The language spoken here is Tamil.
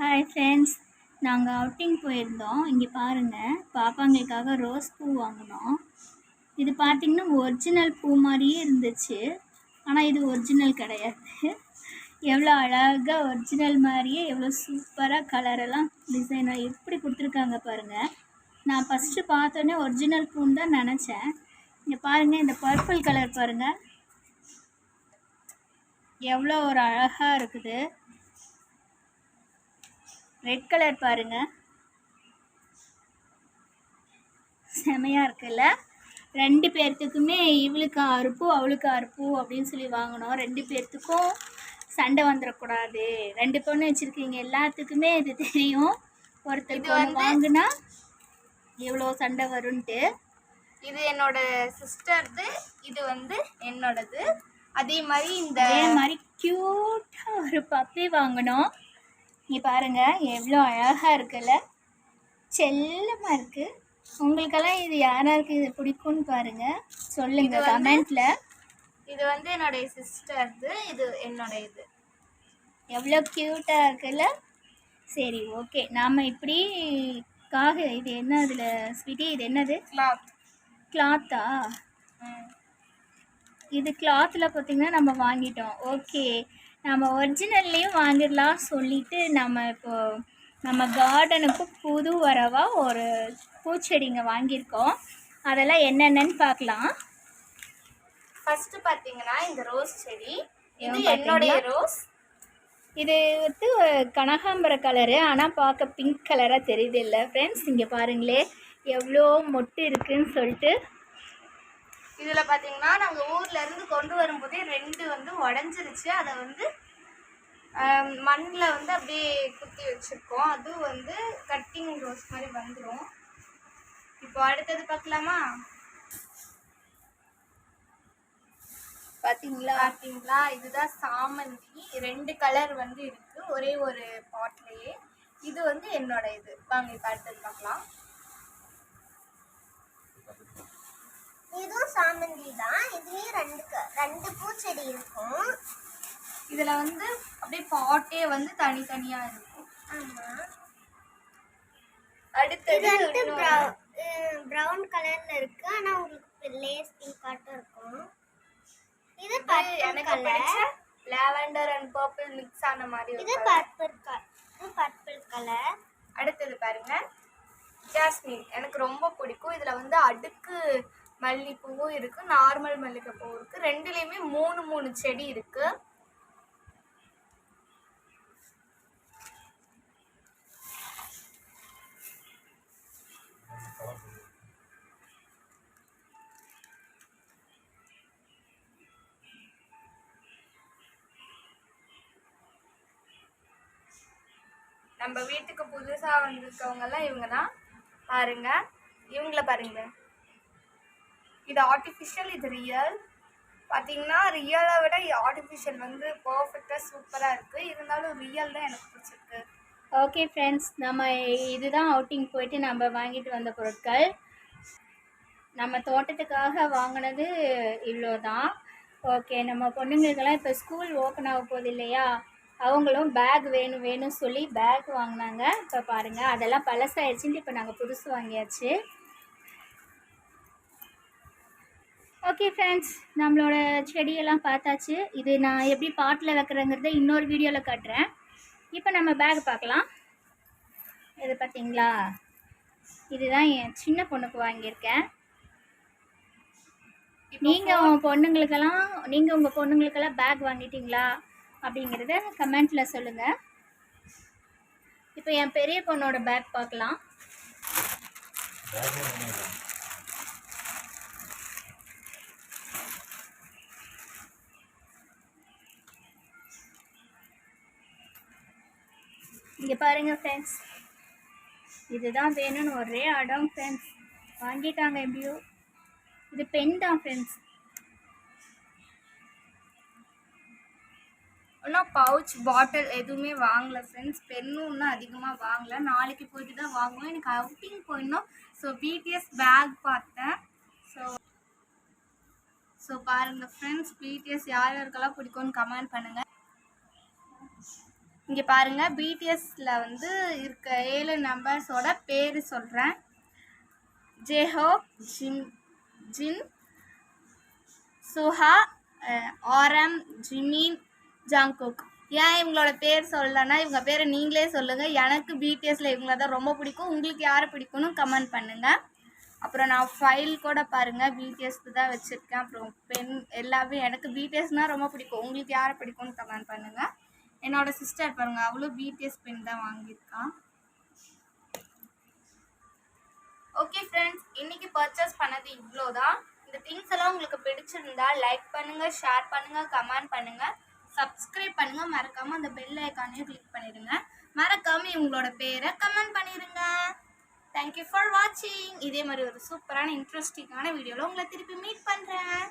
ஹாய் ஃப்ரெண்ட்ஸ் நாங்கள் அவுட்டிங் போயிருந்தோம். இங்கே பாருங்கள் பாப்பாங்களுக்காக ரோஸ் பூ வாங்கினோம். இது பார்த்திங்கன்னா ஒரிஜினல் பூ மாதிரியே இருந்துச்சு. ஆனால் இது ஒரிஜினல் கிடையாது. எவ்வளோ அழகாக ஒரிஜினல் மாதிரியே எவ்வளோ சூப்பராக கலரெல்லாம் டிசைனாக எப்படி கொடுத்துருக்காங்க பாருங்கள் நான் ஃபஸ்ட்டு பார்த்தோன்னே ஒரிஜினல் பூன்னு தான் நினச்சேன். இங்கே பாருங்கள் இந்த பர்பிள் கலர் பாருங்கள் எவ்வளோ ஒரு அழகாக இருக்குது. ரெட் கலர் பாருங்க. செமையாக இருக்குல்ல? ரெண்டு பேர்த்துக்குமே இவளுக்கு ஆறு பூ அவளுக்கு ஆறு பூ அப்படின்னு சொல்லி வாங்கினோம் ரெண்டு பேர்த்துக்கும் சண்டை வந்துடக்கூடாது. ரெண்டு பொண்ணு வச்சுருக்கீங்க எல்லாத்துக்குமே இது தெரியும். ஒருத்தருக்கு ஒன்று வாங்கினா எவ்வளோ சண்டை வரும்ன்ட்டு. இது என்னோட சிஸ்டர்து இது வந்து என்னோடது. அதே மாதிரி இந்த மாதிரி க்யூட்டாக ஒரு பப்பி வாங்கினோம் இங்கே பாருங்க எவ்வளோ அழகாக இருக்குல்ல? செல்லமாக இருக்குது உங்களுக்கெல்லாம் இது யாராருக்கு இது பிடிக்கும்னு பாருங்க. சொல்லுங்க இது வந்து- கமெண்ட்ல. இது வந்து என்னோட சிஸ்டர்து இது என்னோட இது. எவ்வளோ க்யூட்டாக இருக்குல்ல? சரி ஓகே நாம் இப்படி காக இது என்ன அதில் ஸ்வீட்டி இது என்னது? கிளாத் கிளாத்தா இது கிளாத்தில் பார்த்தீங்கன்னா நம்ம வாங்கிட்டோம். ஓகே நம்ம ஒரிஜினல்லையும் வாங்கிடலாம் சொல்லிட்டு நம்ம இப்போ நம்ம கார்டனுக்கு புது வரவா ஒரு பூச்செடிங்க வாங்கியிருக்கோம். அதெல்லாம் என்னென்னன்னு பார்க்கலாம். ஃபர்ஸ்ட் பாத்தீங்கன்னா இந்த ரோஸ் செடி. இது என்னுடைய ரோஸ் இது வந்து கனகாம்பர கலரு ஆனால் பார்க்க பிங்க் கலராக தெரியுது இல்லை. ஃப்ரெண்ட்ஸ் இங்கே பாருங்களே எவ்வளோ மொட்டு இருக்குன்னு சொல்லிட்டு இதுல பாத்தீங்கன்னா நாங்க ஊர்ல இருந்து கொண்டு வரும்போதே ரெண்டு வந்து உடஞ்சிருச்சு. அதை வந்து மண்ணில் வந்து அப்படியே குத்தி வச்சிருக்கோம். அது வந்து கட்டிங் ரோஸ் மாதிரி வந்துடும் இப்போ அடுத்தது பார்க்கலாமா? பார்த்தீங்களா பார்த்தீங்களா இதுதான் சாமந்தி. ரெண்டு கலர் வந்து இருக்கு. ஒரே ஒரு பாட்லயே இது வந்து என்னோட இது. வாங்க இப்போ அடுத்தது பார்க்கலாம். இதுவும் சாமந்தி தான். இதுலயும் ரெண்டு க- ரெண்டு பூச்செடி இருக்கும். இதுல வந்து அப்படியே பாட்டே வந்து தனித்தனியா இருக்கும். ஆமா. அடுத்தது வந்து இன்னொரு- ப்ரௌன் கலர்ல இருக்கு. ஆனா உங்களுக்கு லேஸ் பிங்க் ஆட்டம் இருக்கும். இது இது பர்பிள் எனக்கு colour lavender and purple mix ஆன மாதிரி ஒரு இது colour. பர்பிள் கலர் இது பர்பிள் கலர் அடுத்தது பாருங்க. ஜாஸ்மின் எனக்கு ரொம்ப பிடிக்கும். இதுல வந்து அடுக்கு மல்லிப்பூவும் இருக்கு நார்மல் மல்லிகைப்பூ இருக்கு. ரெண்டுலயுமே மூணு மூணு செடி இருக்கு. நம்ம வீட்டுக்கு புதுசா வந்திருக்கவங்க எல்லாம் இவங்க தான் பாருங்க. இவங்கள பாருங்க. இது ஆர்டிஃபிஷியல் இது ரியல் பார்த்தீங்கன்னா ரியலை விட ஆர்டிஃபிஷியல் வந்து பர்ஃபெக்டாக சூப்பராக இருக்குது இருந்தாலும் ரியல் தான் எனக்கு பிடிச்சிருக்கு. ஓகே ஃப்ரெண்ட்ஸ் நம்ம இதுதான் அவுட்டிங் போயிட்டு நம்ம வாங்கிட்டு வந்த பொருட்கள். நம்ம தோட்டத்துக்காக வாங்கினது இவ்வளோ தான் ஓகே நம்ம பொண்ணுங்களுக்கெல்லாம் இப்போ ஸ்கூல் ஓப்பன் ஆக போகுது இல்லையா? அவங்களும் பேக் வேணும் வேணும் சொல்லி பேக் வாங்கினாங்க. இப்போ பாருங்கள் அதெல்லாம் பழசாயிடுச்சுன்ட்டு இப்போ நாங்கள் புதுசு வாங்கியாச்சு. ஓகே ஃப்ரெண்ட்ஸ் நம்மளோட செடியெல்லாம் பார்த்தாச்சு. இது நான் எப்படி பாட்டில் வைக்கிறேங்கிறத இன்னொரு வீடியோவில் காட்டுறேன். இப்போ நம்ம பேக் பார்க்கலாம். இது பார்த்தீங்களா இதுதான் என் சின்ன பொண்ணுக்கு வாங்கியிருக்கேன். நீங்கள் உங்கள் பொண்ணுங்களுக்கெல்லாம் நீங்கள் உங்கள் பொண்ணுங்களுக்கெல்லாம் பேக் வாங்கிட்டீங்களா? அப்படிங்கிறத கமெண்ட்டில் சொல்லுங்கள் இப்போ என் பெரிய பொண்ணோட பேக் பார்க்கலாம். இங்கே பாருங்க ஃப்ரெண்ட்ஸ் இதுதான் வேணும்னு ஒரே அடம் ஃப்ரெண்ட்ஸ் வாங்கிட்டாங்க எப்படியோ. இது பென் தான் ஃப்ரெண்ட்ஸ் இன்னும் பவுச் பாட்டில் எதுவுமே வாங்கலை ஃப்ரெண்ட்ஸ் பென்னும் இன்னும் அதிகமாக வாங்கலை. நாளைக்கு போயிட்டு தான் வாங்குவோம். எனக்கு அவுட்டிங் போயிடணும் ஸோ பிடிஎஸ் பேக் பார்த்தேன். ஸோ ஸோ பாருங்கள் ஃப்ரெண்ட்ஸ் பிடிஎஸ் யார் யாருக்கெல்லாம் பிடிக்கும்னு கமெண்ட் பண்ணுங்கள் இங்கே பாருங்கள் பிடிஎஸில் வந்து இருக்க ஏழு நம்பர்ஸோட பேர் சொல்கிறேன் ஜெஹோப் ஜிம் ஜின் சுஹா ஆரம் ஜிமின் ஜாங்குக். ஏன் இவங்களோட பேர் சொல்லலைன்னா இவங்க பேரை நீங்களே சொல்லுங்கள் எனக்கு பிடிஎஸில் இவங்கள தான் ரொம்ப பிடிக்கும். உங்களுக்கு யாரை பிடிக்கும்னு கமெண்ட் பண்ணுங்கள் அப்புறம் நான் ஃபைல் கூட பாருங்கள் பிடிஎஸ்க்கு தான் வச்சுருக்கேன். அப்புறம் பென் எல்லாமே எனக்கு பிடிஎஸ்னால் ரொம்ப பிடிக்கும். உங்களுக்கு யாரை பிடிக்கும்னு கமெண்ட் பண்ணுங்கள் என்னோட சிஸ்டர் பாருங்கள் அவளும் பிடிஎஸ் பென் தான் வாங்கியிருக்கான் ஓகே ஃப்ரெண்ட்ஸ் இன்னைக்கு பர்ச்சேஸ் பண்ணது இவ்வளோதான் இந்த திங்ஸ் எல்லாம் உங்களுக்கு பிடிச்சிருந்தா லைக் பண்ணுங்க ஷேர் பண்ணுங்க கமெண்ட் பண்ணுங்க. சப்ஸ்கிரைப் பண்ணுங்க மறக்காம அந்த பெல் ஐக்கானையும் கிளிக் பண்ணிடுங்க. மறக்காம உங்களோட பேரை கமெண்ட் பண்ணிடுங்க. தேங்க்யூ ஃபார் வாட்சிங் இதே மாதிரி ஒரு சூப்பரான இன்ட்ரெஸ்டிங்கான வீடியோவில் உங்களை திருப்பி மீட் பண்ணுறேன்